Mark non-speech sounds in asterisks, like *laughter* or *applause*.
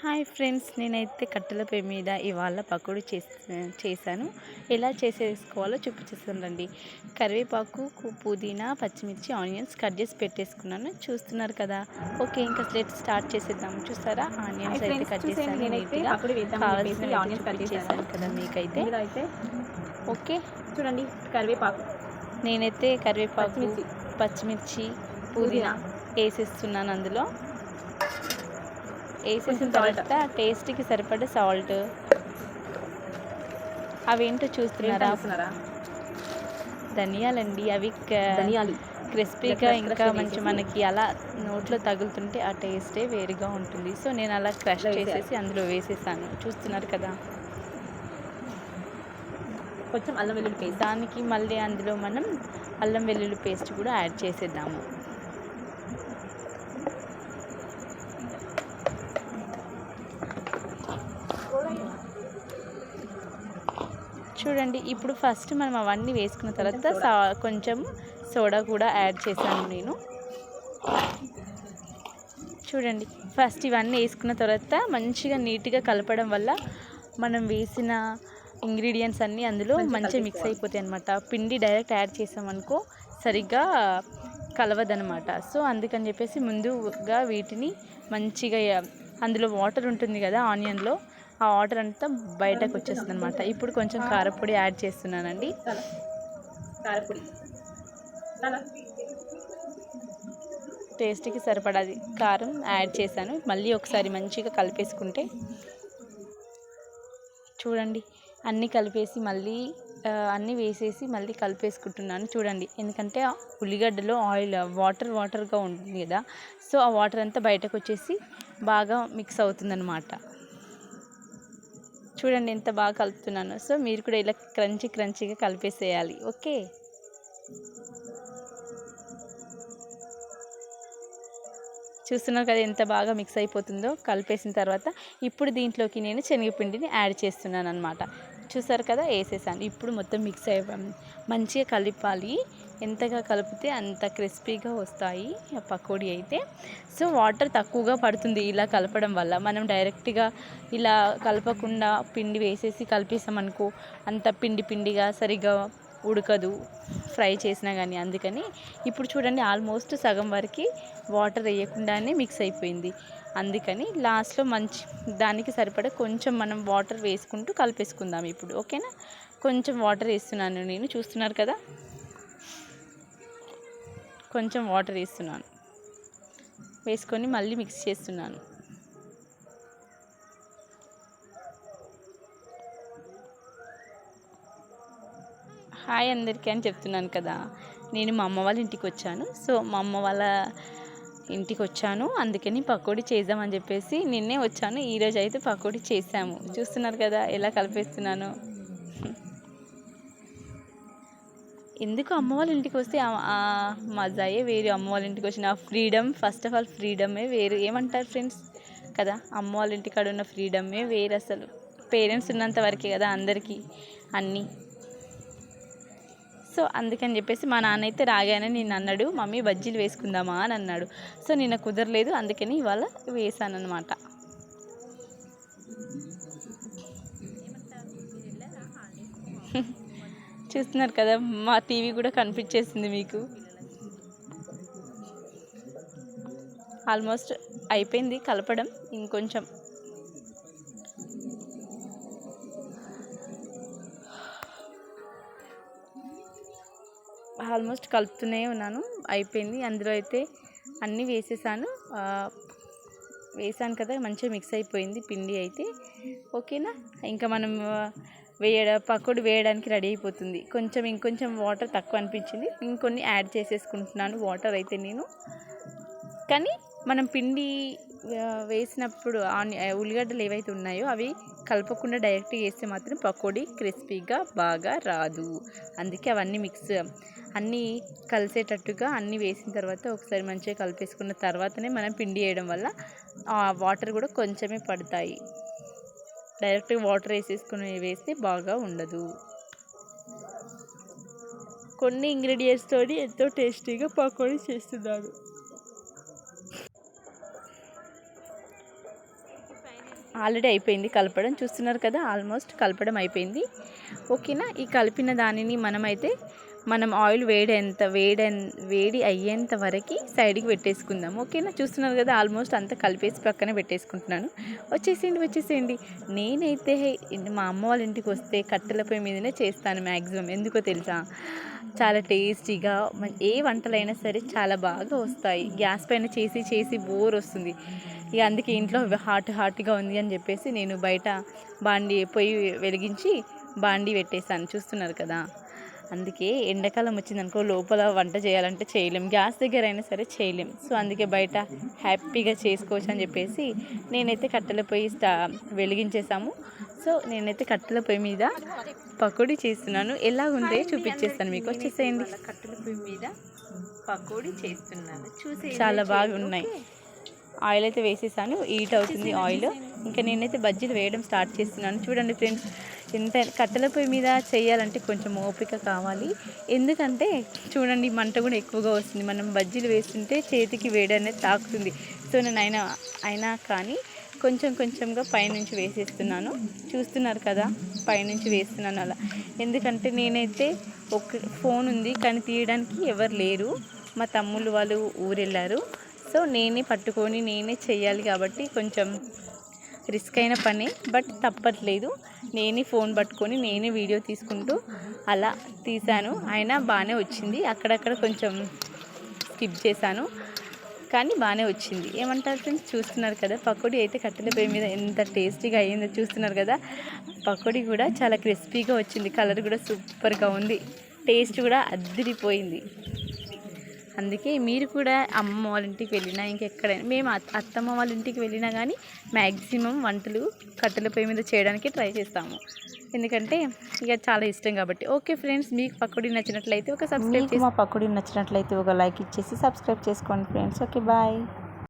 Hi friends నేనైతే కట్టెల పొయ్యి మీద ఇవాళ పకోడీ చేసి చేశాను. ఎలా చేసేసుకోవాలో చూపించేస్తాను రండి. కరివేపాకు పుదీనా పచ్చిమిర్చి ఆనియన్స్ కట్ చేసి పెట్టేసుకున్నాను. చూస్తున్నారు కదా. ఓకే ఇంకా స్లెట్ స్టార్ట్ చేసేద్దాం. చూస్తారా? ఆనియన్స్ అయితే కట్ చేశాను నీట్గా. కావాల్సిన ఆనియన్స్ కట్ చేశాను. కదా మీకైతే. ఓకే. చూడండి కరివేపాకు. నేనైతే కరివేపాకు పచ్చిమిర్చి. పుదీనా వేసేస్తున్నాను అందులో. వేసేసిన. తర్వాత టేస్ట్కి సరిపడే సాల్ట్. అవేంటో చూస్తున్నారా? చూస్తున్నారా? ధనియాలండి అవి ధనియాలు. క్రిస్పీగా ఇంకా మంచి. మనకి అలా నోట్లో తగులుతుంటే ఆ టేస్టే వేరుగా ఉంటుంది. సో నేను అలా క్రష్. చేసేసి అందులో వేసేసాను. చూస్తున్నారు కదా? కొంచెం అల్లం వెల్లుల్లి పేస్ట్. దానికి మళ్ళీ అందులో మనం అల్లం వెల్లుల్లి పేస్ట్ కూడా యాడ్ చేసేద్దాము. చూడండి ఇప్పుడు ఫస్ట్ మనం అవన్నీ వేసుకున్న తర్వాత కొంచెం సోడా కూడా యాడ్ చేశాను నేను. చూడండి ఫస్ట్ ఇవన్నీ వేసుకున్న తర్వాత మంచిగా నీట్గా కలపడం వల్ల మనం వేసిన ఇంగ్రీడియంట్స్ అన్నీ అందులో మంచిగా మిక్స్. అయిపోతాయి అనమాట పిండి డైరెక్ట్ యాడ్ చేసామనుకో సరిగ్గా కలవదనమాట సో అందుకని చెప్పేసి ముందుగా వీటిని మంచిగా అందులో వాటర్ ఉంటుంది కదా ఆనియన్లో ఆ వాటర్ అంతా బయటకు వచ్చేస్తుంది అనమాట ఇప్పుడు కొంచెం కారపొడి యాడ్ చేస్తున్నానండి. కారపొడి. టేస్ట్కి సరిపడాది కారం యాడ్ చేశాను. మళ్ళీ ఒకసారి మంచిగా కలిపేసుకుంటే చూడండి. అన్నీ కలిపేసి మళ్ళీ అన్నీ వేసేసి మళ్ళీ కలిపేసుకుంటున్నాను. చూడండి. ఎందుకంటే ఉల్లిగడ్డలో ఆయిల్ వాటర్ వాటర్గా ఉంటుంది కదా. సో ఆ వాటర్ అంతా బయటకు వచ్చేసి బాగా మిక్స్ అవుతుందన్నమాట. చూడండి ఎంత బాగా కలుపుతున్నాను. సో మీరు కూడా ఇలా క్రంచీ క్రంచీగా కలిపేసేయాలి. ఓకే? చూస్తున్నారు కదా ఎంత బాగా మిక్స్ అయిపోతుందో. కలిపేసిన తర్వాత ఇప్పుడు దీంట్లోకి నేను శనగపిండిని యాడ్ చేస్తున్నాను అనమాట చూసారు కదా వేసేసాను. ఇప్పుడు మొత్తం మిక్స్ అయ్యి మంచిగా కలిపాలి. ఎంతగా కలిపితే అంత క్రిస్పీగా వస్తాయి ఆ పకోడీ అయితే. సో వాటర్ తక్కువగా పడుతుంది ఇలా కలపడం వల్ల. మనం డైరెక్ట్గా ఇలా కలపకుండా పిండి వేసేసి కలిపేసామనుకో అంత పిండి పిండిగా సరిగ్గా ఉడకదు ఫ్రై చేసినా కానీ అందుకని ఇప్పుడు చూడండి ఆల్మోస్ట్ సగం వరకు వాటర్ వేయకుండానే మిక్స్ అయిపోయింది. అందుకని లాస్ట్లో మంచి దానికి సరిపడా కొంచెం మనం వాటర్ వేసుకుంటూ కలిపేసుకుందాం ఇప్పుడు. ఓకేనా? కొంచెం వాటర్ వేస్తున్నాను నేను. చూస్తున్నారు కదా? కొంచెం వాటర్ వేస్తున్నాను. వేసుకొని మళ్ళీ మిక్స్ చేస్తున్నాను. హాయ్ అందరికీ అని చెప్తున్నాను కదా. నేను మా అమ్మ వాళ్ళ ఇంటికి వచ్చాను. సో మా అమ్మ వాళ్ళ ఇంటికి వచ్చాను. అందుకని పకోడీ చేద్దామని చెప్పేసి నిన్నే వచ్చాను. ఈరోజు అయితే పకోడీ చేసాము చూస్తున్నారు కదా ఎలా కలిపేస్తున్నాను? ఎందుకు అమ్మ వాళ్ళ ఇంటికి వస్తే మజాయే వేరు అమ్మ వాళ్ళ ఇంటికి వచ్చిన ఫ్రీడమ్ ఫస్ట్ ఆఫ్ ఆల్ ఫ్రీడమే వేరు. ఏమంటారు ఫ్రెండ్స్ కదా అమ్మ వాళ్ళ ఇంటికాడ ఉన్న ఫ్రీడమే వేరు అసలు. పేరెంట్స్ ఉన్నంత వరకే కదా అందరికీ అన్నీ. సో అందుకని చెప్పేసి మా నాన్న అయితే రాగానే నేను అన్నాడు మమ్మీ బజ్జీలు వేసుకుందామా? అని అన్నాడు. సో నిన్న కుదరలేదు అందుకని ఇవాళ వేసాను అనమాట *laughs* చూస్తున్నారు కదా మా టీవీ కూడా కనిపించేసింది మీకు. ఆల్మోస్ట్ అయిపోయింది కలపడం ఇంకొంచెం. ఆల్మోస్ట్ కలుపుతూనే ఉన్నాను అయిపోయింది. అందులో అయితే అన్నీ వేసేసాను. వేసాను కదా మంచిగా మిక్స్ అయిపోయింది పిండి అయితే. ఓకేనా? ఇంకా మనం వేయడ పకోడీ వేయడానికి రెడీ అయిపోతుంది. కొంచెం ఇంకొంచెం వాటర్ తక్కువ అనిపించింది. ఇంకొన్ని యాడ్ చేసేసుకుంటున్నాను. వాటర్ అయితే నేను. కానీ మనం పిండి వేసినప్పుడు ఆని ఉల్లిగడ్డలు ఏవైతే ఉన్నాయో అవి కలపకుండా డైరెక్ట్గా వేస్తే మాత్రం పకోడీ క్రిస్పీగా బాగా రాదు. అందుకే అవన్నీ మిక్స్ అన్నీ కలిసేటట్టుగా అన్నీ వేసిన తర్వాత ఒకసారి మంచిగా కలిపేసుకున్న తర్వాతనే మనం పిండి వేయడం వల్ల ఆ వాటర్ కూడా కొంచెమే పడతాయి. డైరెక్ట్గా వాటర్ వేసేసుకుని వేస్తే బాగా ఉండదు. కొన్ని ఇంగ్రీడియంట్స్ తోటి ఎంతో టేస్టీగా పకోడీ చేస్తున్నాను ఆల్రెడీ అయిపోయింది కలపడం. చూస్తున్నారు కదా ఆల్మోస్ట్ కలపడం అయిపోయింది. ఓకేనా? ఈ కలిపిన దానిని మనమైతే మనం ఆయిల్ వేడేంత వేడి వేడి అయ్యేంత వరకు సైడ్కి పెట్టేసుకుందాం. ఓకేనా? చూస్తున్నారు కదా ఆల్మోస్ట్ అంతా కలిపేసి పక్కనే పెట్టేసుకుంటున్నాను. వచ్చేసేయండి వచ్చేసేయండి. నేనైతే మా అమ్మ వాళ్ళ ఇంటికి వస్తే కట్టెల పొయ్యి మీదనే చేస్తాను మ్యాక్సిమం ఎందుకో తెలుసా? చాలా టేస్టీగా ఏ వంటలైనా సరే చాలా బాగా వస్తాయి. గ్యాస్ పైన చేసి చేసి బోర్ వస్తుంది. ఇక అందుకే ఇంట్లో హాట్ హాట్గా ఉంది అని చెప్పేసి నేను బయట బాండి పొయ్యి వెలిగించి బాండి పెట్టేశాను. చూస్తున్నారు కదా? అందుకే ఎండాకాలం వచ్చిందనుకో లోపల వంట చేయాలంటే చేయలేం. గ్యాస్ దగ్గర అయినా సరే చేయలేం. సో అందుకే బయట హ్యాపీగా చేసుకోవచ్చు అని చెప్పేసి నేనైతే కట్టెల పొయ్యి స్టా వెలిగించేసాము సో నేనైతే కట్టెల పొయ్యి మీద పకోడీ చేస్తున్నాను. ఎలా చూపించేస్తాను మీకు. వచ్చేసేయండి. కట్టెల పొయ్యి మీద పకోడీ చేస్తున్నాను చూసి చాలా బాగున్నాయి ఆయిల్ అయితే వేసేసాను. హీట్ అవుతుంది ఆయిల్. ఇంకా నేనైతే బజ్జీలు వేయడం స్టార్ట్ చేస్తున్నాను. చూడండి ఫ్రెండ్స్. ఎంత కట్టెల పొయ్యి మీద చేయాలంటే కొంచెం ఓపిక కావాలి. ఎందుకంటే చూడండి మంట కూడా ఎక్కువగా వస్తుంది. మనం బజ్జీలు వేస్తుంటే చేతికి వేడి అనేది తాకుతుంది. సో నేను అయినా అయినా కానీ కొంచెం కొంచెంగా పైనుంచి వేసేస్తున్నాను. చూస్తున్నారు కదా పైనుంచి వేస్తున్నాను అలా. ఎందుకంటే నేనైతే ఒక ఫోన్ ఉంది కానీ తీయడానికి ఎవరు లేరు. మా తమ్ముళ్ళు వాళ్ళు ఊరెళ్ళారు. సో నేనే పట్టుకొని నేనే చెయ్యాలి కాబట్టి కొంచెం రిస్క్ అయిన పని బట్ తప్పట్లేదు. నేనే ఫోన్ పట్టుకొని నేనే వీడియో తీసుకుంటూ అలా తీశాను. అయినా బాగానే వచ్చింది. అక్కడక్కడ కొంచెం స్కిప్ చేశాను. కానీ బాగానే వచ్చింది. ఏమంటారు ఫ్రెండ్స్? చూస్తున్నారు కదా పకోడీ అయితే కట్టెల పొయ్యి మీద ఎంత టేస్టీగా అయ్యిందో చూస్తున్నారు కదా. పకోడీ కూడా చాలా క్రిస్పీగా వచ్చింది. కలర్ కూడా సూపర్గా ఉంది. టేస్ట్ కూడా అద్దిరిపోయింది అందుకే మీరు కూడా అమ్మమ్మ వాళ్ళ ఇంటికి వెళ్ళినా ఇంకెక్కడైనా మేము అత్తమ్మ వాళ్ళ ఇంటికి వెళ్ళినా కానీ మ్యాక్సిమం వంటలు కట్టెల పొయ్యి మీద చేయడానికి ట్రై చేస్తాము. ఎందుకంటే ఇక చాలా ఇష్టం కాబట్టి. ఓకే ఫ్రెండ్స్ మీకు పకోడీ నచ్చినట్లయితే ఒక సబ్స్క్రైబ్ మా పకోడీ నచ్చినట్లయితే ఒక లైక్ ఇచ్చేసి సబ్స్క్రైబ్ చేసుకోండి ఫ్రెండ్స్. Okay bye.